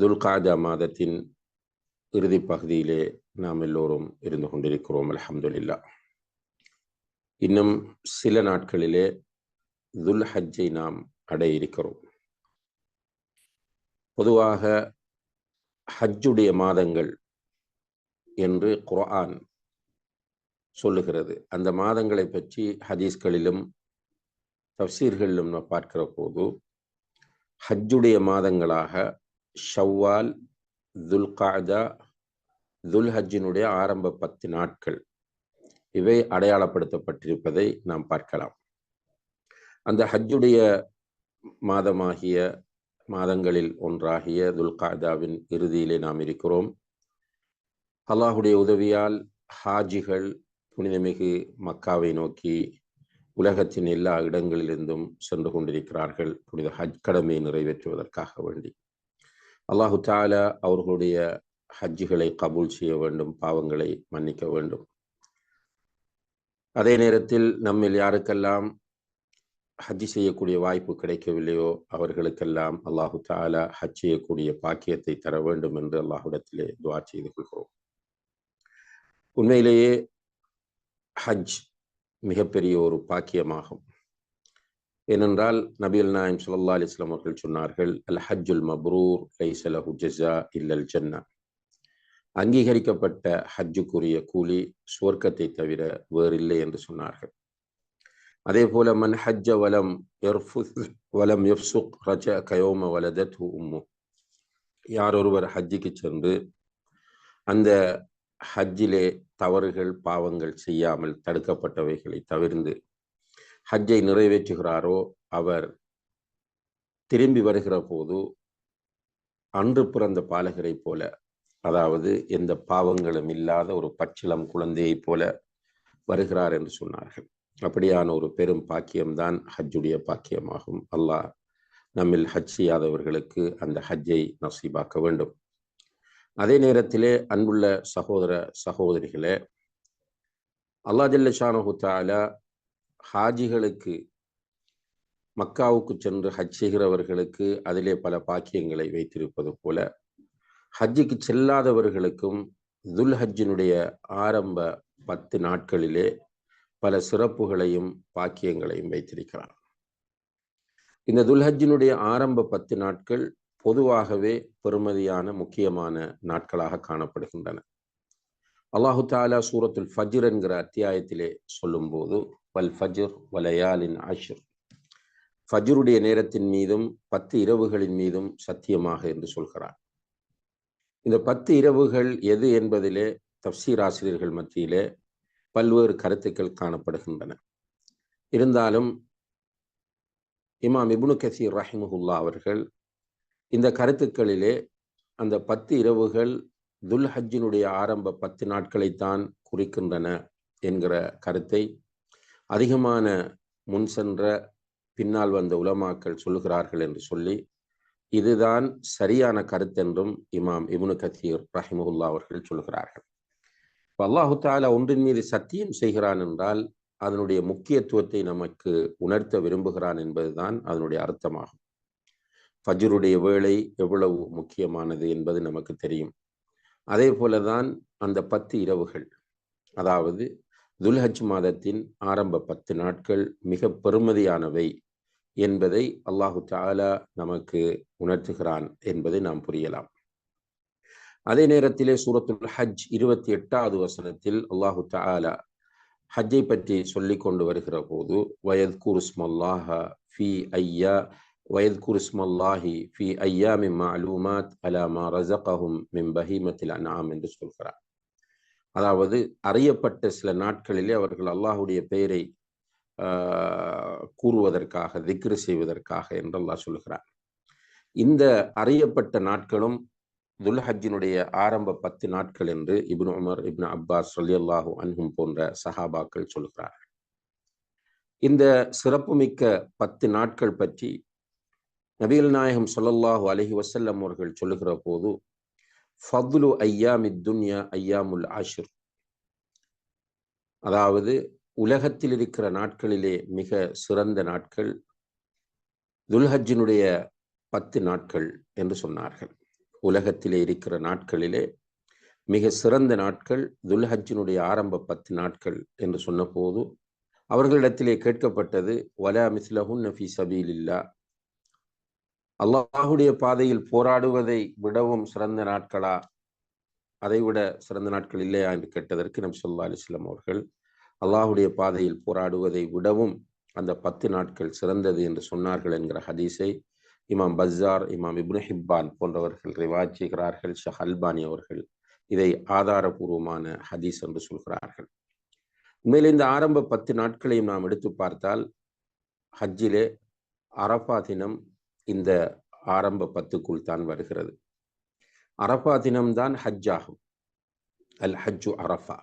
துல்காஜா மாதத்தின் இறுதி பகுதியிலே நாம் எல்லோரும் இருந்து கொண்டிருக்கிறோம் அலமதுல்லா இன்னும் சில நாட்களிலே துல் ஹஜ்ஜை நாம் அடைய இருக்கிறோம். பொதுவாக ஹஜ்ஜுடைய மாதங்கள் என்று குர்ஆன் சொல்லுகிறது. அந்த மாதங்களை பற்றி ஹதீஸ்களிலும் தப்சீர்களிலும் நாம் பார்க்கிற போது ஹஜ்ஜுடைய மாதங்களாக ஷவ்வால் துல்காதா துல் ஹஜ்ஜினுடைய ஆரம்ப பத்து நாட்கள். இவை அடையாளப்படுத்தப்பட்டிருப்பதை நாம் பார்க்கலாம். அந்த ஹஜ்ஜுடைய மாதமாகிய மாதங்களில் ஒன்றாகிய துல்காதாவின் இறுதியிலே நாம் இருக்கிறோம். அல்லாஹுடைய உதவியால் ஹாஜிகள் புனிதமிகு மக்காவை நோக்கி உலகத்தின் எல்லா இடங்களிலிருந்தும் சென்று கொண்டிருக்கிறார்கள். புனித ஹஜ் கடமையை நிறைவேற்றுவதற்காக வேண்டி. அல்லாஹு தாலா அவர்களுடைய ஹஜ்ஜுகளை கபூல் செய்ய வேண்டும் பாவங்களை மன்னிக்க வேண்டும். அதே நேரத்தில் நம்மில் யாருக்கெல்லாம் ஹஜ் செய்யக்கூடிய வாய்ப்பு கிடைக்கவில்லையோ அவர்களுக்கெல்லாம் அல்லாஹு தாலா ஹஜ் செய்யக்கூடிய பாக்கியத்தை தர வேண்டும் என்று அல்லாஹுடத்திலே துவா செய்து கொள்கிறோம். உண்மையிலேயே ஹஜ் மிகப்பெரிய ஒரு பாக்கியமாகும். ஏனென்றால் நபியல் நாயம் சுல்லா அலிஸ்லாம் அவர்கள் சொன்னார்கள் அல் ஹஜ்ஜுல் மப்ரூர் லைசலஹு ஜஸா இல்லல் ஜன்னா. அங்கீகரிக்கப்பட்ட ஹஜ்ஜுக்குரிய கூலி சுவர்க்கத்தை தவிர வேறில்லை என்று சொன்னார்கள். அதே போல மன் ஹஜ்ஜ வலம் வலம் எஃப்சுக் ரஜ கயோம வலதத் உம்மு. யார் ஒருவர் ஹஜ்ஜுக்கு சென்று அந்த ஹஜ்ஜிலே தவறுகள் பாவங்கள் செய்யாமல் தடுக்கப்பட்டவைகளை தவிர்ந்து ஹஜ்ஜை நிறைவேற்றுகிறாரோ அவர் திரும்பி வருகிற போது அன்று பிறந்த பாலகரை போல அதாவது எந்த பாவங்களும் இல்லாத ஒரு பச்சிளம் குழந்தையைப் போல வருகிறார் என்று சொன்னார்கள். அப்படியான ஒரு பெரும் பாக்கியம்தான் ஹஜ்ஜுடைய பாக்கியமாகும். அல்லாஹ் நம்மில் ஹஜ் செய்யாதவர்களுக்கு அந்த ஹஜ்ஜை நசீபாக்க வேண்டும். அதே நேரத்திலே அன்புள்ள சகோதர சகோதரிகளே அல்லா ஜல்லஷானு தாலா ஹாஜிகளுக்கு மக்காவுக்கு சென்று ஹஜ் செய்கிறவர்களுக்கு அதிலே பல பாக்கியங்களை வைத்திருப்பது போல ஹஜ்ஜுக்கு செல்லாதவர்களுக்கும் துல் ஹஜ்ஜினுடைய ஆரம்ப பத்து நாட்களிலே பல சிறப்புகளையும் பாக்கியங்களையும் வைத்திருக்கிறார். இந்த துல்ஹஜினுடைய ஆரம்ப பத்து நாட்கள் பொதுவாகவே பெருமதியான முக்கியமான நாட்களாக காணப்படுகின்றன. அல்லாஹு தாலா சூரத்துல் ஃபஜ்ர் என்கிற அத்தியாயத்திலே சொல்லும்போது வல் ஃபஜ்ர் வலயாலின் ஆஷிர் ஃபஜ்ருடைய நேரத்தின் மீதும் பத்து இரவுகளின் மீதும் சத்தியமாக என்று சொல்கிறார். இந்த பத்து இரவுகள் எது என்பதிலே தப்சீர் ஆசிரியர்கள் மத்தியிலே பல்வேறு கருத்துக்கள் காணப்படுகின்றன. இருந்தாலும் இமாம் இபுனு கசீர் ரஹிமுல்லா அவர்கள் இந்த கருத்துக்களிலே அந்த பத்து இரவுகள் துல் ஹஜ்ஜினுடைய ஆரம்ப பத்து நாட்களைத்தான் குறிக்கின்றன என்கிற கருத்தை அதிகமான முன் சென்ற பின்னால் வந்த உலமாக்கள் சொல்லுகிறார்கள் என்று சொல்லி இதுதான் சரியான கருத்தென்றும் இமாம் இபுனு கத்தீர் ரஹிமுல்லா அவர்கள் சொல்கிறார்கள் இப்போ அல்லாஹு தாலா ஒன்றின் மீது சத்தியம் செய்கிறான் என்றால் அதனுடைய முக்கியத்துவத்தை நமக்கு உணர்த்த விரும்புகிறான் என்பதுதான் அதனுடைய அர்த்தமாகும். ஃபஜ்ருடைய வேலை எவ்வளவு முக்கியமானது என்பது நமக்கு தெரியும். அதே போல தான் அந்த பத்து இரவுகள் அதாவது துல்ஹஜ் மாதத்தின் ஆரம்ப பத்து நாட்கள் மிக பெருமதியானவை என்பதை அல்லாஹு தாலா நமக்கு உணர்த்துகிறான் என்பதை நாம் புரியலாம். அதே நேரத்திலே சூரத்துல் ஹஜ் இருபத்தி எட்டாவது வசனத்தில் அல்லாஹு தாலா ஹஜ்ஜை பற்றி சொல்லி கொண்டு வருகிற போது வயத் குருஸ்மல்லாஹ ஃபி ஐயா வயத் குருஸ்மல்லாஹி ஃபி ஐயா மிம் அலூமாத் அலாமா ரசகஹும் மிம் பஹீமத்தில் அனாம் என்று சொல்கிறார் அதாவது அறியப்பட்ட சில நாட்களிலே அவர்கள் அல்லாஹுடைய பெயரை கூறுவதற்காக திக்ரு செய்வதற்காக என்று அல்லாஹ் சொல்கிறார் இந்த அறியப்பட்ட நாட்களும் துல்ஹஜினுடைய ஆரம்ப பத்து நாட்கள் என்று இப்னு உமர் இப்னு அப்பாஸ் சொல்லி அல்லாஹூ அன்ஹும் போன்ற சஹாபாக்கள் சொல்கிறார்கள் இந்த சிறப்புமிக்க பத்து நாட்கள் பற்றி நபிகள் நாயகம் சொல்லல்லாஹு அலஹி வசல்லம் அவர்கள் சொல்லுகிற போது ஃபதுலு ஐயாமி துன்யா ஐயாமுல் ஆஷிர் அதாவது உலகத்தில் இருக்கிற நாட்களிலே மிக சிறந்த நாட்கள் துல்ஹஜினுடைய பத்து நாட்கள் என்று சொன்னார்கள். உலகத்திலே இருக்கிற நாட்களிலே மிக சிறந்த நாட்கள் துல்ஹஜினுடைய ஆரம்ப பத்து நாட்கள் என்று சொன்னபோது அவர்களிடத்திலே கேட்கப்பட்டது வலா மிஸ்லஹுன் நஃபி சபீலில்லா அல்லாஹுடைய பாதையில் போராடுவதை விடவும் சிறந்த நாட்களா? அதைவிட சிறந்த நாட்கள் இல்லையா என்று கேட்டதற்கு நம் சொல்லா அலிஸ்லாம் அவர்கள் அல்லாஹுடைய பாதையில் போராடுவதை விடவும் அந்த பத்து நாட்கள் சிறந்தது என்று சொன்னார்கள் என்கிற ஹதீஸை இமாம் பஸ்ஸார் இமாம் இப்னு ஹிப்பான் போன்றவர்கள் ரிவாஜ் செய்கிறார்கள். ஷஹ் அல்பானி அவர்கள் இதை ஆதாரபூர்வமான ஹதீஸ் என்று சொல்கிறார்கள். உண்மையில் இந்த ஆரம்ப பத்து நாட்களையும் நாம் எடுத்து பார்த்தால் ஹஜ்ஜிலே அரபா தினம் இந்த ஆரம்ப பத்துக்குள் தான் வருகிறது. அரபா தினம்தான் ஹஜ் ஆகும் அல் ஹஜ்ஜு அரஃபா.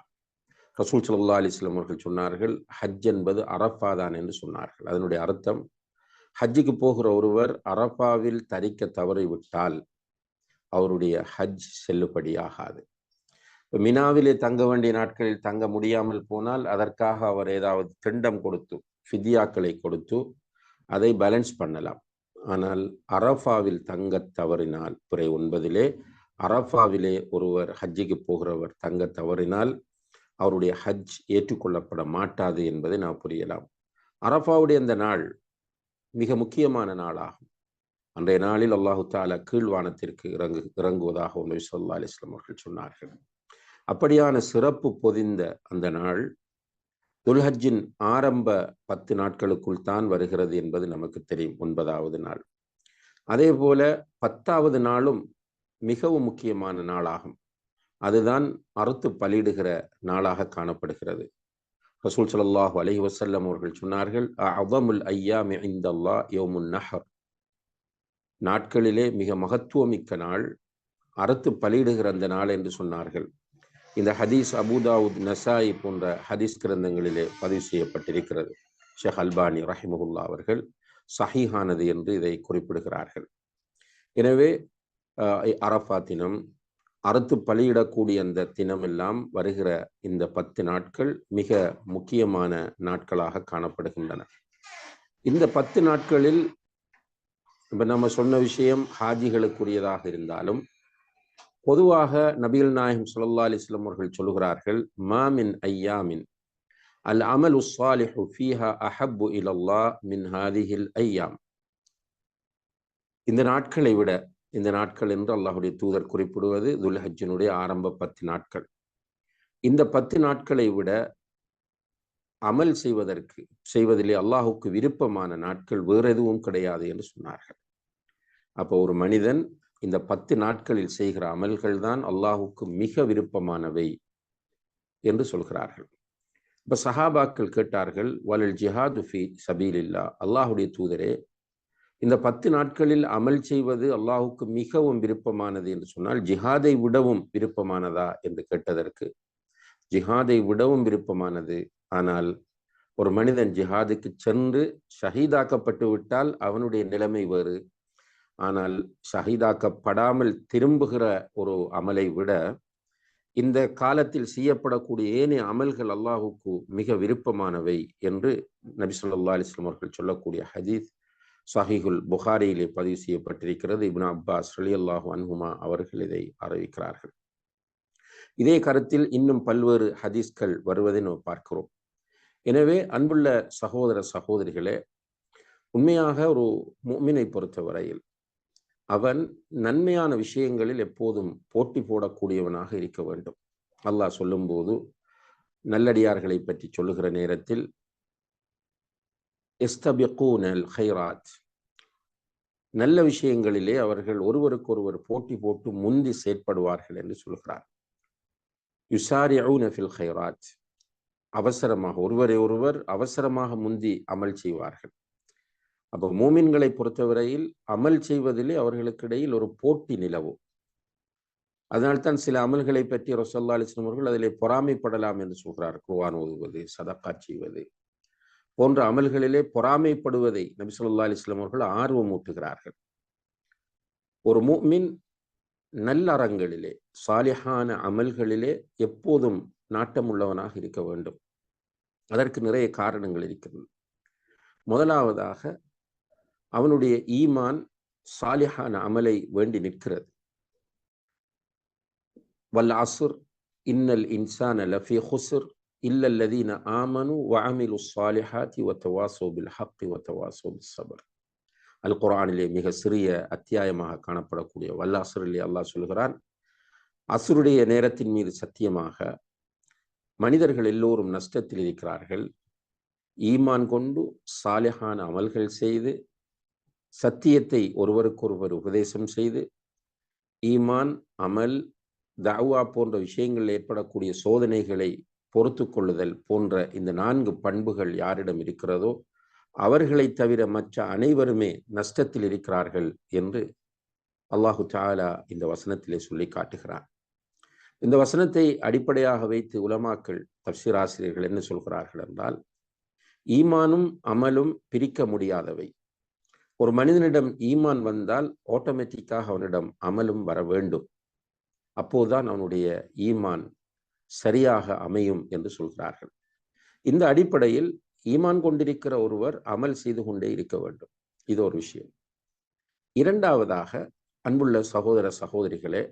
ரசூல் சல்லா அலிஸ்லாம் அவர்கள் சொன்னார்கள் ஹஜ் என்பது அரஃபா தான் என்று சொன்னார்கள். அதனுடைய அர்த்தம் ஹஜ்ஜுக்கு போகிற ஒருவர் அரஃபாவில் தரிக்க தவறிவிட்டால் அவருடைய ஹஜ் செல்லுபடியாகாது. மினாவிலே தங்க வேண்டிய நாட்களில் தங்க முடியாமல் போனால் அதற்காக அவர் ஏதாவது திண்டம் கொடுத்து ஃபிதியாக்களை கொடுத்து அதை பேலன்ஸ் பண்ணலாம். ஆனால் அரஃபாவில் தங்க தவறினால் பிறை ஒன்பதிலே அரஃபாவிலே ஒருவர் ஹஜ்ஜிக்கு போகிறவர் தங்க தவறினால் அவருடைய ஹஜ் ஏற்றுக்கொள்ளப்பட மாட்டாது என்பதை நாம் புரியலாம். அரஃபாவுடைய அந்த நாள் மிக முக்கியமான நாளாகும். அன்றைய நாளில் அல்லாஹு தாலா கீழ்வானத்திற்கு இறங்கு இறங்குவதாக ஒன்று சொல்லா அலிஸ்லாம் அவர்கள் சொன்னார்கள். அப்படியான சிறப்பு பொதிந்த அந்த நாள் துல்ஹஜின் ஆரம்ப பத்து நாட்களுக்குள் தான் வருகிறது என்பது நமக்கு தெரியும் ஒன்பதாவது நாள். அதே போல பத்தாவது நாளும் மிகவும் முக்கியமான நாளாகும். அதுதான் அறுத்து பலியிடுகிற நாளாக காணப்படுகிறது. ரசூல் சல்லாஹூ அலஹி வசல்லம் அவர்கள் சொன்னார்கள் அவமுல் ஐயாமி இந்தல்லா யோமுன் நஹர். நாட்களிலே மிக மகத்துவமிக்க நாள் அறுத்து பலியிடுகிற அந்த நாள் என்று சொன்னார்கள். இந்த ஹதீஸ் அபுதாவுத் நசாயி போன்ற ஹதீஸ் கிரந்தங்களிலே பதிவு செய்யப்பட்டிருக்கிறது. ஷேக் அல்பானி ரஹிமகுல்லா அவர்கள் சஹீஹானது என்று இதை குறிப்பிடுகிறார்கள். எனவே அரஃபா தினம் அறுத்து பலியிடக்கூடிய அந்த தினமெல்லாம் வருகிற இந்த பத்து நாட்கள் மிக முக்கியமான நாட்களாக காணப்படுகின்றன. இந்த பத்து நாட்களில் இப்போ நம்ம சொன்ன விஷயம் ஹாஜிகளுக்குரியதாக இருந்தாலும் பொதுவாக நபீல் நாயகம் சுல்லா அலிஸ்லம் அவர்கள் சொல்கிறார்கள் மாமின் ஐயாமின் அல் அமல் உஸ்வாலிஹு ஃபீஹா அஹப்பு இலல்லா மின் ஹாதிஹில் ஐயாம். இந்த நாட்களை விட இந்த நாட்கள் என்று அல்லாஹுடைய தூதர் குறிப்பிடுவது துல்ஹஜினுடைய ஆரம்ப பத்து நாட்கள். இந்த பத்து நாட்களை விட அமல் செய்வதற்கு செய்வதிலே அல்லாஹுக்கு விருப்பமான நாட்கள் வேறு எதுவும் கிடையாது என்று சொன்னார்கள். அப்போ ஒரு மனிதன் இந்த பத்து நாட்களில் செய்கிற அமல்கள் தான் அல்லாஹுக்கு மிக விருப்பமானவை என்று சொல்கிறார்கள். இப்ப சஹாபாக்கள் கேட்டார்கள் வலல் ஜிஹாது ஃபி சபீலில்லா. அல்லாஹுடைய தூதரே இந்த பத்து நாட்களில் அமல் செய்வது அல்லாஹுக்கு மிகவும் விருப்பமானது என்று சொன்னால் ஜிஹாதை விடவும் விருப்பமானதா என்று கேட்டதற்கு ஜிஹாதை விடவும் விருப்பமானது. ஆனால் ஒரு மனிதன் ஜிஹாதுக்கு சென்று ஷஹீதாக்கப்பட்டு விட்டால் அவனுடைய நிலைமை வேறு. ஆனால் ஷஹீதாக்கப்படாமல் திரும்புகிற ஒரு அமலை விட இந்த காலத்தில் செய்யப்படக்கூடிய ஏனைய அமல்கள் அல்லாஹுக்கு மிக விருப்பமானவை என்று நபி சொல்லா அலிஸ்லாம் அவர்கள் சொல்லக்கூடிய ஹதீஸ் சஹிகுல் புகாரியிலே பதிவு செய்யப்பட்டிருக்கிறது. இப்னா அப்பாஸ் அலி அல்லாஹு அன்ஹுமா அவர்கள் இதை அறிவிக்கிறார்கள். இதே கருத்தில் இன்னும் பல்வேறு ஹதீஸ்கள் வருவதை நாம் பார்க்கிறோம். எனவே அன்புள்ள சகோதர சகோதரிகளே உண்மையாக ஒரு முமினை பொறுத்தவரையில் அவன் நன்மையான விஷயங்களில் எப்போதும் போட்டி போடக்கூடியவனாக இருக்க வேண்டும். அல்லாஹ் சொல்லும்போது நல்லடியார்களை பற்றி சொல்லுகிற நேரத்தில் எஸ்தபிகூனல் ஹைராத். நல்ல விஷயங்களிலே அவர்கள் ஒருவருக்கொருவர் போட்டி போட்டு முந்தி செயற்படுவார்கள் என்று சொல்கிறார். யுசாரி ஃபில் ஹைராத். அவசரமாக ஒருவரை ஒருவர் அவசரமாக முந்தி அமல் செய்வார்கள். அப்போ மூமின்களை பொறுத்தவரையில் அமல் செய்வதிலே அவர்களுக்கு இடையில் ஒரு போட்டி நிலவும். அதனால்தான் சில அமல்களை பற்றி ரொசல்லா அலிஸ்லாம் அவர்கள் அதிலே பொறாமைப்படலாம் என்று சொல்கிறார் குர்வான் ஓதுவது சதக்கா செய்வது போன்ற அமல்களிலே பொறாமைப்படுவதை நபி சொல்லா அலிஸ்லாம் அவர்கள் ஆர்வம் ஊட்டுகிறார்கள் ஒரு மூமின் நல்லறங்களிலே சாலிஹான அமல்களிலே எப்போதும் நாட்டமுள்ளவனாக இருக்க வேண்டும். அதற்கு நிறைய காரணங்கள் இருக்கிறது முதலாவதாக அவனுடைய ஈமான் சாலிஹான அமலை வேண்டி நிற்கிறது. வல் அசுர் இன்னல் இன்சான லஃபி ஹுசுர் இல்லல்லதீன ஆமனு வஅமிலு சாலிஹாத்தி வத்தவாசோ பில் ஹக்கி வத்தவாசோ பிஸ் சபர் அல் குரானிலே மிக சிறிய அத்தியாயமாக காணப்படக்கூடிய வல்லாசுரிலே அல்லாஹ் சொல்கிறான் அசுருடைய நேரத்தின் மீது சத்தியமாக மனிதர்கள் எல்லோரும் நஷ்டத்தில் இருக்கிறார்கள். ஈமான் கொண்டு சாலிஹான அமல்கள் செய்து சத்தியத்தை ஒருவருக்கொருவர் உபதேசம் செய்து ஈமான் அமல் தாவா போன்ற விஷயங்கள் ஏற்படக்கூடிய சோதனைகளை பொறுத்து கொள்ளுதல் போன்ற இந்த நான்கு பண்புகள் யாரிடம் இருக்கிறதோ அவர்களை தவிர மற்ற அனைவருமே நஷ்டத்தில் இருக்கிறார்கள் என்று அல்லாஹு தாலா இந்த வசனத்திலே சொல்லி காட்டுகிறார் இந்த வசனத்தை அடிப்படையாக வைத்து உலமாக்கள் தப்சீராசிரியர்கள் என்ன சொல்கிறார்கள் என்றால் ஈமானும் அமலும் பிரிக்க முடியாதவை. ஒரு மனிதனிடம் ஈமான் வந்தால் ஆட்டோமேட்டிக்காக அவனிடம் அமலும் வர வேண்டும். அப்போதுதான் அவனுடைய ஈமான் சரியாக அமையும் என்று சொல்கிறார்கள். இந்த அடிப்படையில் ஈமான் கொண்டிருக்கிற ஒருவர் அமல் செய்து கொண்டே இருக்க வேண்டும். இது ஒரு விஷயம். இரண்டாவதாக அன்புள்ள சகோதர சகோதரிகளே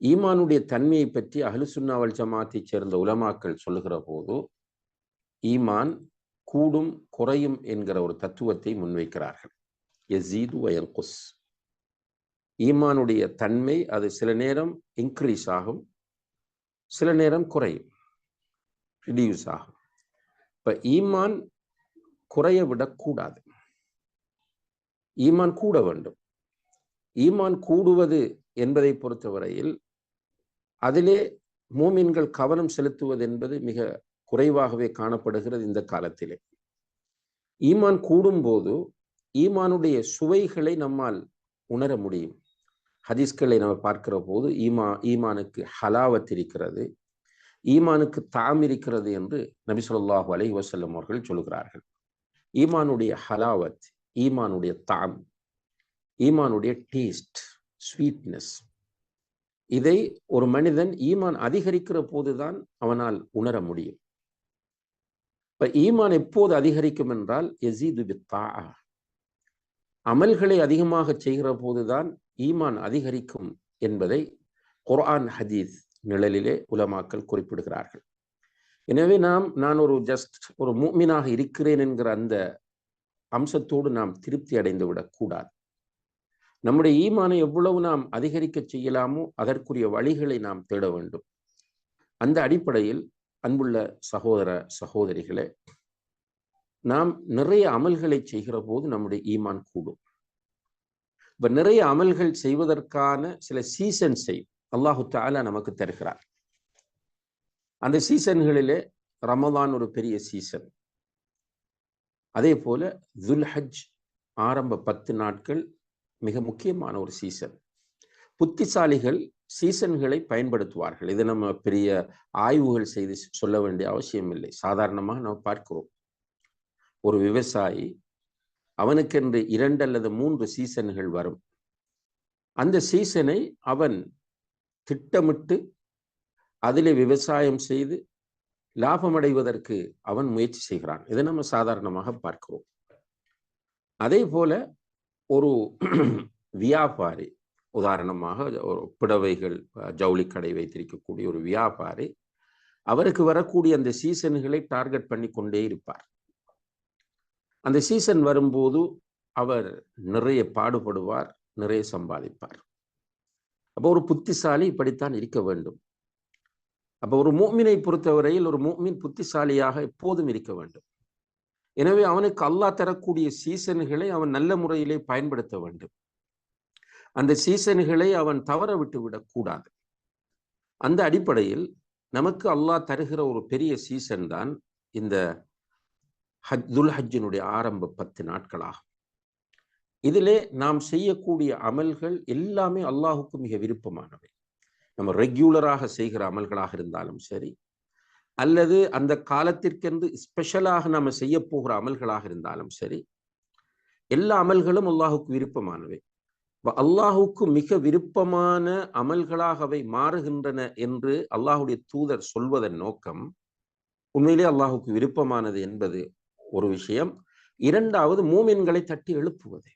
ஈமானுடைய தன்மையை பற்றி அஹ்லுசுன்னாவல் ஜமாத்தைச் சேர்ந்த உலமாக்கள் சொல்லுகிற போது ஈமான் கூடும் குறையும் என்கிற ஒரு தத்துவத்தை முன்வைக்கிறார்கள். எசீது வயங்குஸ் ஈமானுடைய தன்மை அது சில நேரம் இன்க்ரீஸ் ஆகும் சில நேரம் குறையும் ரிடியூஸ் ஆகும். இப்போ ஈமான் குறைய விடக்கூடாது ஈமான் கூட வேண்டும். ஈமான் கூடுவது என்பதை பொறுத்தவரையில் அதிலே மூமின்கள் கவனம் செலுத்துவது என்பது மிக குறைவாகவே காணப்படுகிறது இந்த காலத்திலே. ஈமான் கூடும்போது ஈமானுடைய சுவைகளை நம்மால் உணர முடியும். ஹதீஸ்களை நம்ம பார்க்கிற போது ஈமா ஈமானுக்கு ஹலாவத் இருக்கிறது ஈமானுக்கு தாம் இருக்கிறது என்று நபி சொல்லாஹு அலை வசல்லம் அவர்கள் சொல்கிறார்கள். ஈமானுடைய ஹலாவத் ஈமானுடைய தாம் ஈமானுடைய டேஸ்ட் ஸ்வீட்னஸ் இதை ஒரு மனிதன் ஈமான் அதிகரிக்கிற போதுதான் அவனால் உணர முடியும். இப்ப ஈமான் எப்போது அதிகரிக்கும் என்றால் எசீது வித்தா அமல்களை அதிகமாக செய்கிற போதுதான் ஈமான் அதிகரிக்கும் என்பதை குர்ஆன் ஹதீஸ் நிழலிலே உலமாக்கல் குறிப்பிடுகிறார்கள். எனவே நாம் நான் ஒரு ஜஸ்ட் ஒரு மூமினாக இருக்கிறேன் என்கிற அந்த அம்சத்தோடு நாம் திருப்தி அடைந்து விடக்கூடாது நம்முடைய ஈமானை எவ்வளவு நாம் அதிகரிக்க செய்யலாமோ அதற்குரிய வழிகளை நாம் தேட வேண்டும். அந்த அடிப்படையில் அன்புள்ள சகோதர சகோதரிகளே நாம் நிறைய அமல்களை செய்கிற போது நம்முடைய ஈமான் கூடும். இப்ப நிறைய அமல்கள் செய்வதற்கான சில சீசன்ஸை அல்லாஹு தாலா நமக்கு தருகிறார். அந்த சீசன்களிலே ரமதான் ஒரு பெரிய சீசன் அதே போல துல்ஹஜ் ஆரம்ப பத்து நாட்கள் மிக முக்கியமான ஒரு சீசன் புத்திசாலிகள் சீசன்களை பயன்படுத்துவார்கள். இது நம்ம பெரிய ஆய்வுகள் செய்து சொல்ல வேண்டிய அவசியம் இல்லை சாதாரணமாக நம்ம பார்க்கிறோம். ஒரு விவசாயி அவனுக்கென்று இரண்டு அல்லது மூன்று சீசன்கள் வரும். அந்த சீசனை அவன் திட்டமிட்டு அதிலே விவசாயம் செய்து லாபமடைவதற்கு அவன் முயற்சி செய்கிறான். இதை நம்ம சாதாரணமாக பார்க்கிறோம். அதே போல ஒரு வியாபாரி உதாரணமாக ஒரு புடவைகள் ஜவுளி கடை வைத்திருக்கக்கூடிய ஒரு வியாபாரி அவருக்கு வரக்கூடிய அந்த சீசன்களை டார்கெட் பண்ணி கொண்டே இருப்பார். அந்த சீசன் வரும்போது அவர் நிறைய பாடுபடுவார் நிறைய சம்பாதிப்பார். அப்போ ஒரு புத்திசாலி இப்படித்தான் இருக்க வேண்டும். அப்போ ஒரு மூமினை பொறுத்தவரையில் ஒரு மூமின் புத்திசாலியாக எப்போதும் இருக்க வேண்டும். எனவே அவனுக்கு அல்லாஹ் தரக்கூடிய சீசன்களை அவன் நல்ல முறையிலே பயன்படுத்த வேண்டும். அந்த சீசன்களை அவன் தவற விட்டு விடக்கூடாது. அந்த அடிப்படையில் நமக்கு அல்லாஹ் தருகிற ஒரு பெரிய சீசன் தான் இந்த ஹஜ் துல் ஹஜ்ஜினுடைய ஆரம்ப பத்து நாட்களாகும். இதிலே நாம் செய்யக்கூடிய அமல்கள் எல்லாமே அல்லாஹுக்கு மிக விருப்பமானவை. நம்ம ரெகுலராக செய்கிற அமல்களாக இருந்தாலும் சரி அல்லது அந்த காலத்திற்கென்று ஸ்பெஷலாக நாம செய்ய போகிற அமல்களாக இருந்தாலும் சரி எல்லா அமல்களும் அல்லாஹுக்கு விருப்பமானவை. அல்லாஹுக்கு மிக விருப்பமான அமல்களாக அவை மாறுகின்றன என்று அல்லாஹுடைய தூதர் சொல்வதன் நோக்கம் உண்மையிலே அல்லாஹுக்கு விருப்பமானது என்பது ஒரு விஷயம். இரண்டாவது மூமின்களை தட்டி எழுப்புவது.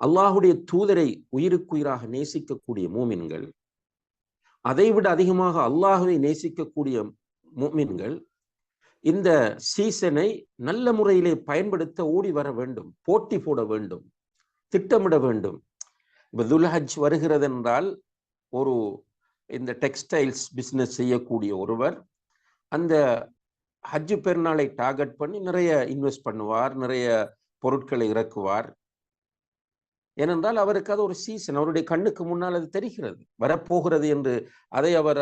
அல்லாஹுடைய தூதரை உயிருக்குயிராக நேசிக்கக்கூடிய மூமின்கள் அதைவிட அதிகமாக அல்லாஹுவை நேசிக்கக்கூடிய மூமின்கள் இந்த சீசனை நல்ல முறையிலே பயன்படுத்த ஓடி வர வேண்டும் போட்டி போட வேண்டும் திட்டமிட வேண்டும். இப்போ துல்ஹஜ் வருகிறது என்றால் ஒரு இந்த டெக்ஸ்டைல்ஸ் பிஸ்னஸ் செய்யக்கூடிய ஒருவர் அந்த ஹஜ்ஜு பெருநாளை டார்கெட் பண்ணி நிறைய இன்வெஸ்ட் பண்ணுவார் நிறைய பொருட்களை இறக்குவார். ஏனென்றால் அவருக்கு அது ஒரு சீசன் அவருடைய கண்ணுக்கு முன்னால் அது தெரிகிறது வரப்போகிறது என்று அதை அவர்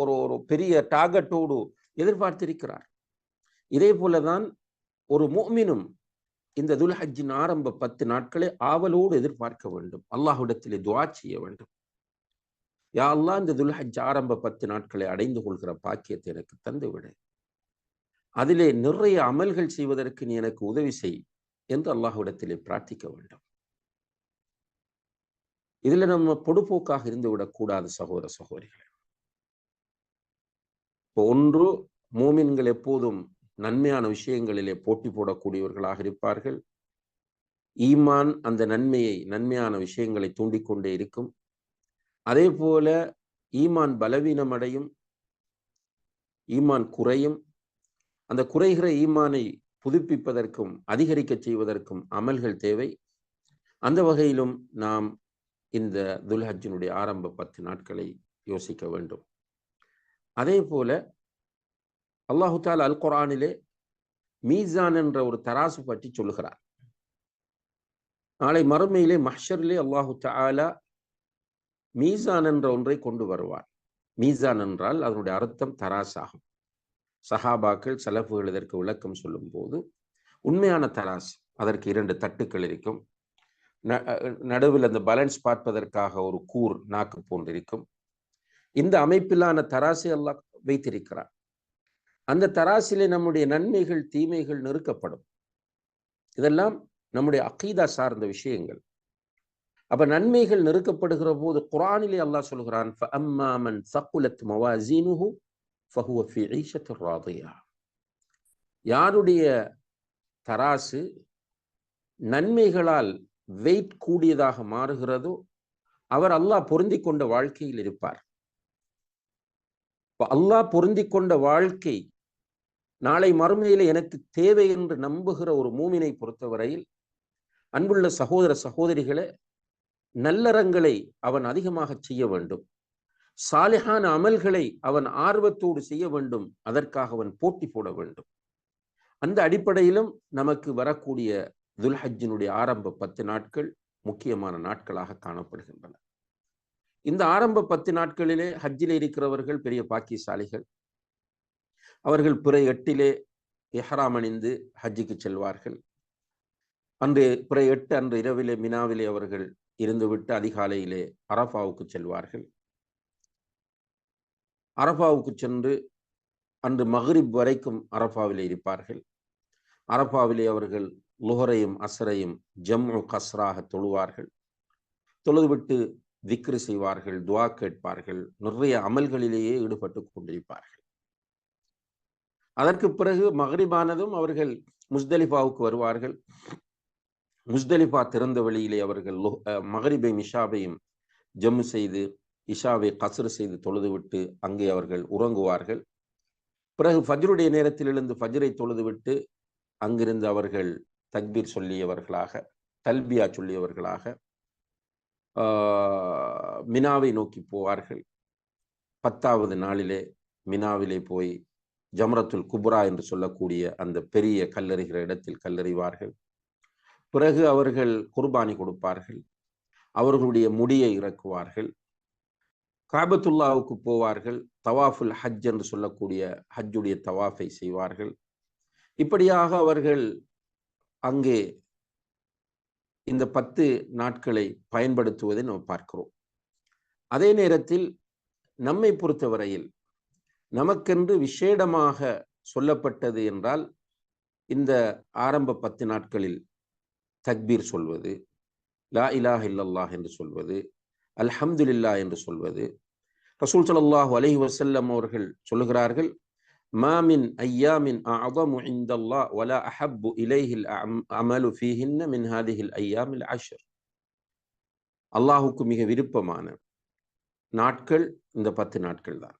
ஒரு ஒரு பெரிய டார்கெட்டோடு எதிர்பார்த்திருக்கிறார். இதே போலதான் ஒரு மோமினும் இந்த துல்ஹஜின் ஆரம்ப பத்து நாட்களை ஆவலோடு எதிர்பார்க்க வேண்டும். அல்லாஹுடத்திலே துவா செய்ய வேண்டும். யா அல்லா இந்த துல்ஹஜ் ஆரம்ப பத்து நாட்களை அடைந்து கொள்கிற பாக்கியத்தை எனக்கு தந்துவிடு அதிலே நிறைய அமல்கள் செய்வதற்கு நீ எனக்கு உதவி செய் என்று அல்லாஹுடத்திலே பிரார்த்திக்க வேண்டும். இதுல நம்ம பொடுப்போக்காக இருந்து விடக்கூடாது சகோதர சகோதரிகளை. இப்போ ஒன்று மூமின்கள் எப்போதும் நன்மையான விஷயங்களிலே போட்டி போடக்கூடியவர்களாக இருப்பார்கள். ஈமான் அந்த நன்மையை நன்மையான விஷயங்களை தூண்டிக்கொண்டே இருக்கும். அதே போல ஈமான் பலவீனம் அடையும் ஈமான் குறையும் அந்த குறைகிற ஈமானை புதுப்பிப்பதற்கும் அதிகரிக்க செய்வதற்கும் அமல்கள் தேவை. அந்த வகையிலும் நாம் இந்த துல்ஹஜினுடைய ஆரம்ப பத்து நாட்களை யோசிக்க வேண்டும். அதே போல அல்லாஹுத்தால் அல் குரானிலே மீசான் என்ற ஒரு தராசு பற்றி சொல்லுகிறார். நாளை மறுமையிலே மஹ்ஷரிலே அல்லாஹு தாலா மீசான் என்ற ஒன்றை கொண்டு வருவார். மீசான் என்றால் அதனுடைய அர்த்தம் தராசாகும். சஹாபாக்கள் செலப்புகள் இதற்கு விளக்கம் சொல்லும் போது உண்மையான தராசு அதற்கு இரண்டு தட்டுக்கள் இருக்கும். நடுவில் அந்த பேலன்ஸ் பார்ப்பதற்காக ஒரு கூர் நாக்கு போன்றிருக்கும். இந்த அமைப்பிலான தராசு அல்லாஹ் வைத்திருக்கிறார் அந்த தராசிலே நம்முடைய நன்மைகள் தீமைகள் நெருக்கப்படும். இதெல்லாம் நம்முடைய அக்கீதா சார்ந்த விஷயங்கள். அப்ப நன்மைகள் நெருக்கப்படுகிற போது குரானிலே அல்லாஹ் சொல்கிறான் யாருடைய தராசு நன்மைகளால் வெயிட் கூடியதாக மாறுகிறதோ அவர் அல்லாஹ் பொருந்தி கொண்ட வாழ்க்கையில் இருப்பார். அல்லாஹ் பொருந்தி கொண்ட வாழ்க்கை நாளை மறுமையில எனக்கு தேவை என்று நம்புகிற ஒரு மூமினை பொறுத்தவரையில் அன்புள்ள சகோதர சகோதரிகளை நல்லறங்களை அவன் அதிகமாக செய்ய வேண்டும். சாலிஹான அமல்களை அவன் ஆர்வத்தோடு செய்ய வேண்டும். அதற்காக அவன் போட்டி போட வேண்டும். அந்த அடிப்படையிலும் நமக்கு வரக்கூடிய துல்ஹஜினுடைய ஆரம்ப பத்து நாட்கள் முக்கியமான நாட்களாக காணப்படுகின்றன. இந்த ஆரம்ப பத்து நாட்களிலே ஹஜ்ஜிலே இருக்கிறவர்கள் பெரிய பாக்கியசாலிகள். அவர்கள் பிற எட்டிலே எஹராம் அணிந்து ஹஜ்ஜுக்கு செல்வார்கள். அன்று பிற எட்டு அன்று இரவிலே மினாவிலே அவர்கள் இருந்துவிட்டு அதிகாலையிலே அரஃபாவுக்கு செல்வார்கள். அரஃபாவுக்கு சென்று அன்று மஹ்ரிப் வரைக்கும் அரஃபாவிலே இருப்பார்கள். அரஃபாவிலே அவர்கள் லுஹரையும் அசரையும் ஜம்மு கஸ்ராக தொழுவார்கள். தொழுதுவிட்டு விக்ரி செய்வார்கள் துவா கேட்பார்கள் நிறைய அமல்களிலேயே ஈடுபட்டு கொண்டிருப்பார்கள். அதற்கு பிறகு மகரிபானதும் அவர்கள் முஸ்தலிஃபாவுக்கு வருவார்கள். முஸ்தலிஃபா திறந்த வழியிலே அவர்கள் மகரிபை மிஷாபையும் ஜம்மு செய்து இஷாவை கசரு செய்து தொழுதுவிட்டு அங்கே அவர்கள் உறங்குவார்கள். பிறகு ஃபஜ்ருடைய நேரத்தில் எழுந்து ஃபஜ்ரை தொழுதுவிட்டு அங்கிருந்து அவர்கள் தக்பீர் சொல்லியவர்களாக தல்பியா சொல்லியவர்களாக மினாவை நோக்கி போவார்கள். பத்தாவது நாளிலே மினாவிலே போய் ஜம்ரத்துல் குப்ரா என்று சொல்லக்கூடிய அந்த பெரிய கல்லறிகிற இடத்தில் கல்லறிவார்கள். பிறகு அவர்கள் குர்பானி கொடுப்பார்கள். அவர்களுடைய முடியை இறக்குவார்கள். காபத்துல்லாவுக்கு போவார்கள் தவாஃபுல் ஹஜ் என்று சொல்லக்கூடிய ஹஜ்ஜுடைய தவாஃபை செய்வார்கள். இப்படியாக அவர்கள் அங்கே இந்த பத்து நாட்களை பயன்படுத்துவதை நம்ம பார்க்கிறோம். அதே நேரத்தில் நம்மை பொறுத்தவரையில் நமக்கென்று விசேடமாக சொல்லப்பட்டது என்றால் இந்த ஆரம்ப பத்து நாட்களில் தக்பீர் சொல்வது லா இலாஹ் இல்லல்லாஹ் என்று சொல்வது அல்ஹம்துலில்லா என்று சொல்வது. ரசூல் சல்லாஹூ அலஹி வசல்லம் அவர்கள் சொல்லுகிறார்கள் மாமின் ஐயாமின் அஅதமு இந்தல்லா வலா அஹப்பு இலைஹில் அமலு ஃபீஹின்ன மின் அல்லாஹுக்கு மிக விருப்பமான நாட்கள் இந்த பத்து நாட்கள் தான்.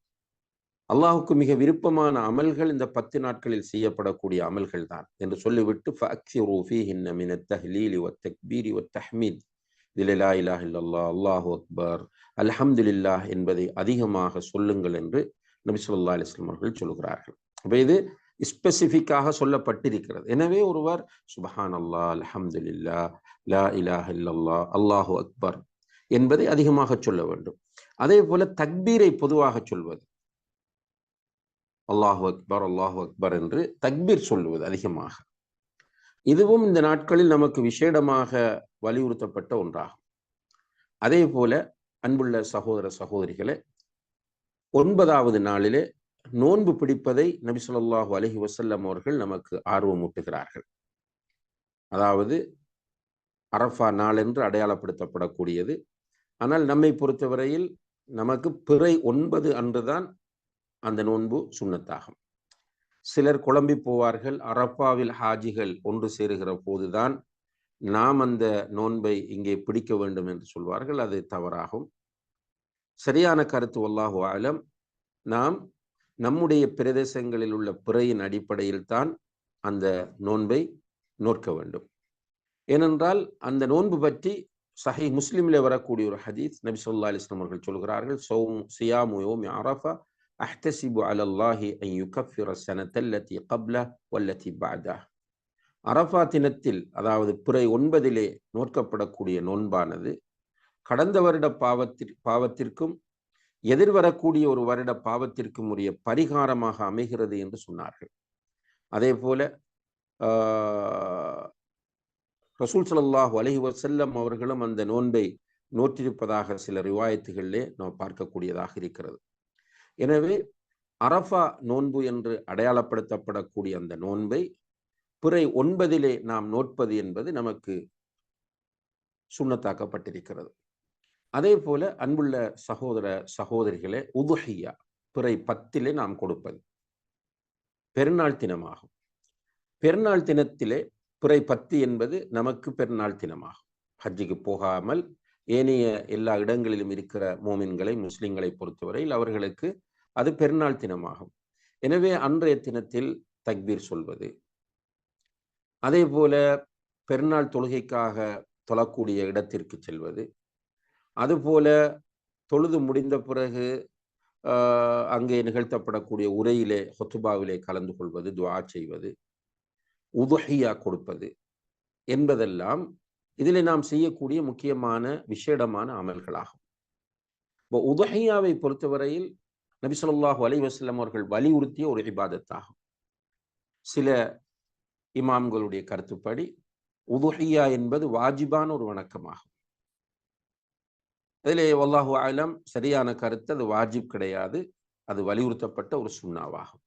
அல்லாஹுக்கு மிக விருப்பமான அமல்கள் இந்த பத்து நாட்களில் செய்யப்படக்கூடிய அமல்கள் தான் என்று சொல்லிவிட்டு ஃபக்ஸிரு ஃபீஹின்ன மின் தஹ்லீலி வ தக்பீரி லா இலாஹ் இல்லல்லா அல்லாஹு அக்பர் அல்ஹம்துலில்லாஹ் என்பதை அதிகமாக சொல்லுங்கள் என்று நபி சொல்லா அலிஸ்லாம் அவர்கள் சொல்கிறார்கள் அப்போ இது ஸ்பெசிஃபிக்காக சொல்லப்பட்டிருக்கிறது. எனவே ஒருவர் சுபஹான் அல்லா அல்ஹம்துலில்லா லா இலாஹ் இல்லல்லா அல்லாஹு அக்பர் என்பதை அதிகமாக சொல்ல வேண்டும். அதே போல தக்பீரை பொதுவாக சொல்வது அல்லாஹு அக்பர் அல்லாஹு அக்பர் என்று தக்பீர் சொல்லுவது அதிகமாக. இதுவும் இந்த நாட்களில் நமக்கு விசேடமாக வலியுறுத்தப்பட்ட ஒன்றாகும். அதே போல அன்புள்ள சகோதர சகோதரிகளே ஒன்பதாவது நாளிலே நோன்பு பிடிப்பதை நபி சொல்லாஹு அலஹி வசல்லம் அவர்கள் நமக்கு ஆர்வமூட்டுகிறார்கள். அதாவது அரஃபா நாள் என்று அடையாளப்படுத்தப்படக்கூடியது. ஆனால் நம்மை பொறுத்தவரையில் நமக்கு பிறை ஒன்பது அன்றுதான் அந்த நோன்பு சுண்ணத்தாகும். சிலர் குழம்பி போவார்கள். அரப்பாவில் ஹாஜிகள் ஒன்று சேருகிற போதுதான் நாம் அந்த நோன்பை இங்கே பிடிக்க வேண்டும் என்று சொல்வார்கள். அது தவறாகும். சரியான கருத்து வல்லாஹு ஆலம் நாம் நம்முடைய பிரதேசங்களில் உள்ள பிறையின் அடிப்படையில் தான் அந்த நோன்பை நோக்க வேண்டும். ஏனென்றால் அந்த நோன்பு பற்றி சஹி முஸ்லீமில் வரக்கூடிய ஒரு ஹதீஸ் நபி சொல்லா அலிஸ்லாம் அவர்கள் சொல்கிறார்கள் சோம் சியாமு யோம் அரஃபா அஹ்தசிபு அலல்லாஹி அன் யுகஃபிர சனத்தல்லத்தி கப்ல வல்லத்தி பாதா அரஃபா தினத்தில் அதாவது பிறை ஒன்பதிலே நோக்கப்படக்கூடிய நோன்பானது கடந்த வருட பாவத்திற் பாவத்திற்கும் எதிர்வரக்கூடிய ஒரு வருட பாவத்திற்கும் உரிய பரிகாரமாக அமைகிறது என்று சொன்னார்கள். அதே போல ரசூல் சல்லாஹூ அலஹி வசல்லம் அவர்களும் அந்த நோன்பை நோற்றிருப்பதாக சில ரிவாயத்துகளிலே நாம் பார்க்கக்கூடியதாக இருக்கிறது. எனவே அரஃபா நோன்பு என்று அடையாளப்படுத்தப்படக்கூடிய அந்த நோன்பை பிறை ஒன்பதிலே நாம் நோட்பது என்பது நமக்கு சுண்ணத்தாக்கப்பட்டிருக்கிறது. அதே போல அன்புள்ள சகோதர சகோதரிகளே உதுஹியா பிறை பத்திலே நாம் கொடுப்பது பெருநாள் தினமாகும். பெருநாள் தினத்திலே பிறை பத்து என்பது நமக்கு பெருநாள் தினமாகும். ஹஜ்ஜிக்கு போகாமல் ஏனைய எல்லா இடங்களிலும் இருக்கிற மோமின்களை முஸ்லிம்களை பொறுத்தவரையில் அவர்களுக்கு அது பெருநாள் தினமாகும். எனவே அன்றைய தினத்தில் தக்பீர் சொல்வது. அதே போல பெருநாள் தொழுகைக்காக தொழக்கூடிய இடத்திற்கு செல்வது. அதுபோல தொழுது முடிந்த பிறகு அங்கே நிகழ்த்தப்படக்கூடிய உரையிலே ஹொத்துபாவிலே கலந்து கொள்வது துவா செய்வது உதுஹியா கொடுப்பது என்பதெல்லாம் இதில் நாம் செய்யக்கூடிய முக்கியமான விசேடமான அமல்களாகும். இப்போ உதுஹியாவை பொறுத்தவரையில் நபி சொல்லாஹு அலை வசல்லம் அவர்கள் வலியுறுத்திய ஒரு இபாதத்தாகும். சில இமாம்களுடைய கருத்துப்படி உதுஹியா என்பது வாஜிபான ஒரு வணக்கமாகும். அதிலே வல்லாஹு ஆலம் சரியான கருத்து அது வாஜிப் கிடையாது. அது வலியுறுத்தப்பட்ட ஒரு சுண்ணாவாகும்.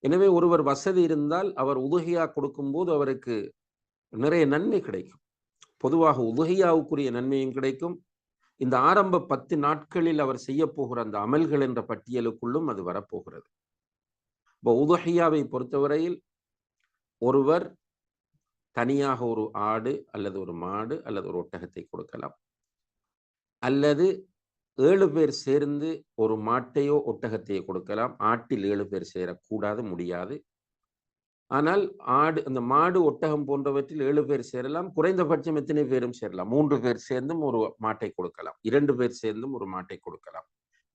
எனவே ஒருவர் வசதி இருந்தால் அவர் உதுகையா கொடுக்கும்போது அவருக்கு நிறைய நன்மை கிடைக்கும். பொதுவாக உதுகையாவுக்குரிய நன்மையும் கிடைக்கும். இந்த ஆரம்ப பத்து நாட்களில் அவர் செய்ய போகிற அந்த அமல்கள் என்ற பட்டியலுக்குள்ளும் அது வரப்போகிறது. இப்போ உதுஹியாவை பொறுத்தவரையில் ஒருவர் தனியாக ஒரு ஆடு அல்லது ஒரு மாடு அல்லது ஒரு ஒட்டகத்தை கொடுக்கலாம். அல்லது ஏழு பேர் சேர்ந்து ஒரு மாட்டையோ ஒட்டகத்தையோ கொடுக்கலாம். ஆட்டில் ஏழு பேர் சேரக்கூடாது முடியாது. ஆனால் ஆடு அந்த மாடு ஒட்டகம் போன்றவற்றில் ஏழு பேர் சேரலாம் குறைந்தபட்சம் எத்தனை பேரும் சேரலாம்? மூன்று பேர் சேர்ந்தும் ஒரு மாட்டை கொடுக்கலாம். இரண்டு பேர் சேர்ந்தும் ஒரு மாட்டை கொடுக்கலாம்.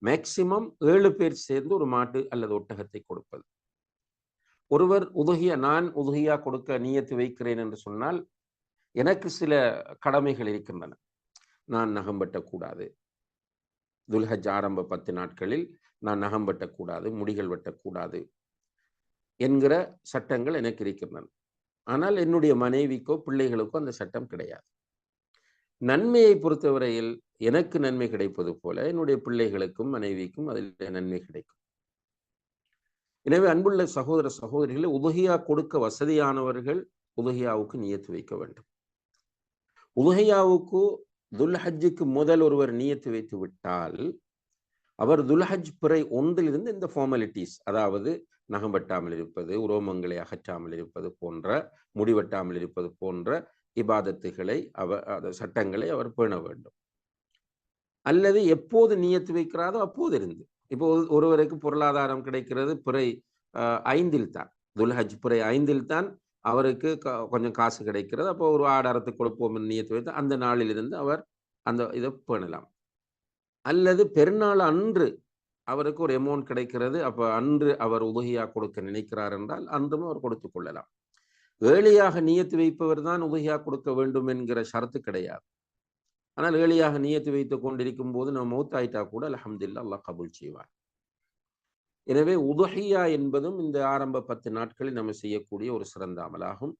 மேக்சிமம் ஏழு பேர் சேர்ந்து ஒரு மாட்டு அல்லது ஒட்டகத்தை கொடுப்பது. ஒருவர் உதுகிய நான் உதுகியா கொடுக்க நீயத்து வைக்கிறேன் என்று சொன்னால் எனக்கு சில கடமைகள் இருக்கின்றன. நான் நகம் வெட்டக்கூடாது துல்ஹஜ் ஆரம்ப பத்து நாட்களில் நான் நகம் வெட்டக்கூடாது முடிகள் வெட்டக்கூடாது. என்கிற சட்டங்கள் எனக்கு இருக்கின்றன ஆனால் என்னுடைய மனைவிக்கோ பிள்ளைகளுக்கோ அந்த சட்டம் கிடையாது. நன்மையை பொறுத்தவரையில் எனக்கு நன்மை கிடைப்பது போல என்னுடைய பிள்ளைகளுக்கும் மனைவிக்கும் அதில் நன்மை கிடைக்கும். எனவே அன்புள்ள சகோதர சகோதரிகளை உதகையா கொடுக்க வசதியானவர்கள் உதகையாவுக்கு நியத்து வைக்க வேண்டும். உதகையாவுக்கு துல்ஹஜ்ஜுக்கு முதல் ஒருவர் நியத்து வைத்து விட்டால் அவர் துல்ஹஜ் பிறை ஒன்றிலிருந்து இந்த ஃபார்மாலிட்டிஸ் அதாவது நகம் வெட்டாமல் இருப்பது உரோமங்களை அகற்றாமல் இருப்பது போன்ற முடிவெட்டாமல் இருப்பது போன்ற இபாதத்துகளை அவர் சட்டங்களை அவர் பேண வேண்டும். அல்லது எப்போது நியத்து வைக்கிறாரோ அப்போது இருந்து. இப்போ ஒருவருக்கு பொருளாதாரம் கிடைக்கிறது பிறை ஐந்தில் தான். துல்ஹஜ் பிறை ஐந்தில் தான் அவருக்கு கொஞ்சம் காசு கிடைக்கிறது. அப்போ ஒரு ஆடாரத்தை கொடுப்போம் நியத்து வைத்து அந்த நாளிலிருந்து அவர் அந்த இதை பேணலாம். அல்லது பெருநாள் அன்று அவருக்கு ஒரு அமௌண்ட் கிடைக்கிறது. அப்போ அன்று அவர் உதகியா கொடுக்க நினைக்கிறார் என்றால் அன்றும் அவர் கொடுத்து கொள்ளலாம். ஏழையாக நியத்து வைப்பவர் தான் உதகியா கொடுக்க வேண்டும் என்கிற ஷரத்து கிடையாது. ஆனால் ஏழையாக நியத்து வைத்துக் கொண்டிருக்கும் போது நம்ம மௌத்தாயிட்டா கூட அலஹம்துல்லா அல்லாஹ் கபுல் செய்வார். எனவே உதுஹியா என்பதும் இந்த ஆரம்ப பத்து நாட்களில் நம்ம செய்யக்கூடிய ஒரு சிறந்த அமலாகும்.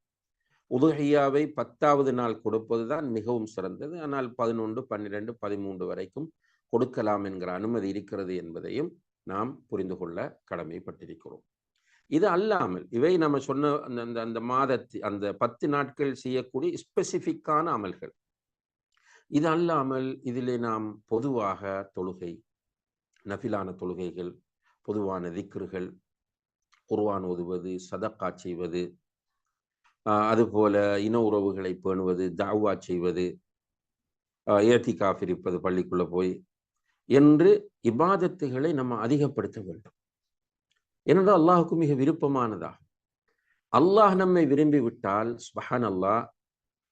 உதுஹியாவை பத்தாவது நாள் கொடுப்பது தான் மிகவும் சிறந்தது. ஆனால் பதினொன்று பன்னிரெண்டு பதிமூன்று வரைக்கும் கொடுக்கலாம் என்கிற அனுமதி இருக்கிறது என்பதையும் நாம் புரிந்து கொள்ள கடமைப்பட்டிருக்கிறோம். இது அல்லாமல் இவை நம்ம சொன்ன அந்த அந்த மாதத்தி அந்த பத்து நாட்கள் செய்யக்கூடிய ஸ்பெசிஃபிக்கான அமல்கள். இது அல்லாமல் இதிலே நாம் பொதுவாக தொழுகை நஃபிலான தொழுகைகள் பொதுவான திக்ருகள் குர்வான் ஓதுவது சதக்கா செய்வது அதுபோல இன உறவுகளை பேணுவது தாவா செய்வது ஏத்தி காஃபிரிப்பது பள்ளிக்குள்ளே போய் என்று இபாதத்துகளை நம்ம அதிகப்படுத்த வேண்டும். ஏனென்றால் அல்லாஹுக்கு மிக விருப்பமானதாகும் அல்லாஹ் நம்மை விரும்பி விட்டால் ஸ்பஹான் அல்லாஹ்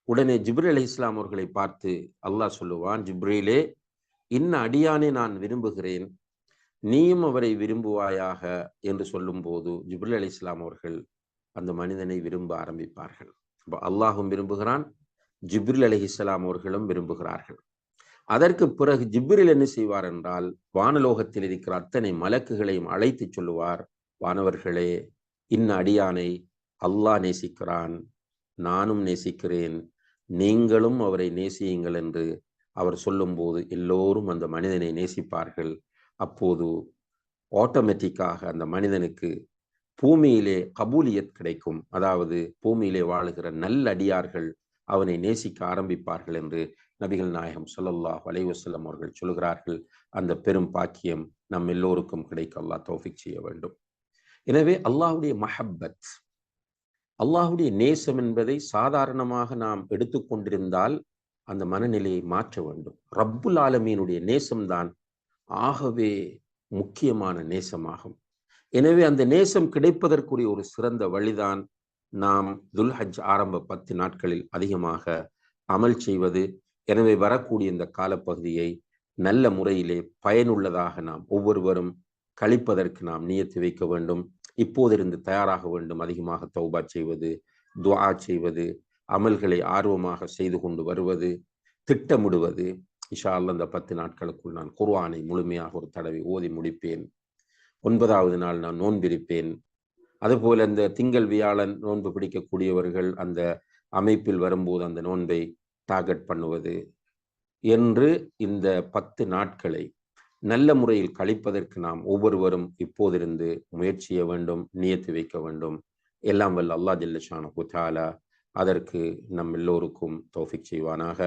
உடனே ஜிப்ரி அலி இஸ்லாம் அவர்களை பார்த்து அல்லாஹ் சொல்லுவான் ஜிப்ரிலே இன்ன அடியானே நான் விரும்புகிறேன். நீயும் அவரை விரும்புவாயாக என்று சொல்லும்போது ஜிப்ரி அலி இஸ்லாம் அவர்கள் அந்த மனிதனை விரும்ப ஆரம்பிப்பார்கள். அப்போ அல்லாஹும் விரும்புகிறான் ஜிப்ரில் அலி இஸ்லாம் அவர்களும் விரும்புகிறார்கள். அதற்கு பிறகு ஜிப்ரில் என்ன செய்வார் என்றால் வானலோகத்தில் இருக்கிற அத்தனை மலக்குகளையும் அழைத்து சொல்லுவார். வானவர்களே இன்ன அடியானை அல்லாஹ் நேசிக்கிறான். நானும் நேசிக்கிறேன். நீங்களும் அவரை நேசியுங்கள் என்று அவர் சொல்லும்போது எல்லோரும் அந்த மனிதனை நேசிப்பார்கள். அப்போது ஆட்டோமேட்டிக்காக அந்த மனிதனுக்கு பூமியிலே கபூலியத் கிடைக்கும். அதாவது பூமியிலே வாழுகிற நல்ல அடியார்கள் அவனை நேசிக்க ஆரம்பிப்பார்கள் என்று நபிகள் நாயகம் சொல்லல்லாஹ் வலைவசல்லம் அவர்கள் சொல்கிறார்கள் அந்த பெரும் பாக்கியம் நம் எல்லோருக்கும் கிடைக்க அல்லாஹ் தோஃபிக் செய்ய வேண்டும். எனவே அல்லாஹுடைய மஹப்பத் அல்லாஹுடைய நேசம் என்பதை சாதாரணமாக நாம் எடுத்துக்கொண்டிருந்தால் அந்த மனநிலையை மாற்ற வேண்டும். ரப்புல் ஆலமீனுடைய நேசம்தான் ஆகவே முக்கியமான நேசமாகும். எனவே அந்த நேசம் கிடைப்பதற்குரிய ஒரு சிறந்த வழிதான் நாம் துல்ஹஜ் ஆரம்ப பத்து நாட்களில் அதிகமாக அமல் செய்வது எனவே வரக்கூடிய இந்த காலப்பகுதியை நல்ல முறையிலே பயனுள்ளதாக நாம் ஒவ்வொருவரும் கழிப்பதற்கு நாம் நியத்து வைக்க வேண்டும். இப்போதிருந்து தயாராக வேண்டும். அதிகமாக தௌபா செய்வது துவா செய்வது அமல்களை ஆர்வமாக செய்து கொண்டு வருவது திட்டமிடுவது. இஷா அல்ல அந்த பத்து நாட்களுக்குள் நான் குர்வானை முழுமையாக ஒரு தடவை ஓதி முடிப்பேன். ஒன்பதாவது நாள் நான் நோன்பிருப்பேன். அதுபோல இந்த திங்கள் வியாழன் நோன்பு பிடிக்கக்கூடியவர்கள் அந்த அமைப்பில் வரும்போது அந்த நோன்பை டார்கெட் பண்ணுவது என்று இந்த பத்து நாட்களை நல்ல முறையில் கழிப்பதற்கு நாம் ஒவ்வொருவரும் இப்போதிருந்து முயற்சிய வேண்டும் நியத்து வைக்க வேண்டும். எல்லாம் வல்ல அல்லா ஜில்லஷான குத்தாலா அதற்கு நம் எல்லோருக்கும் தௌஃபிக் செய்வானாக.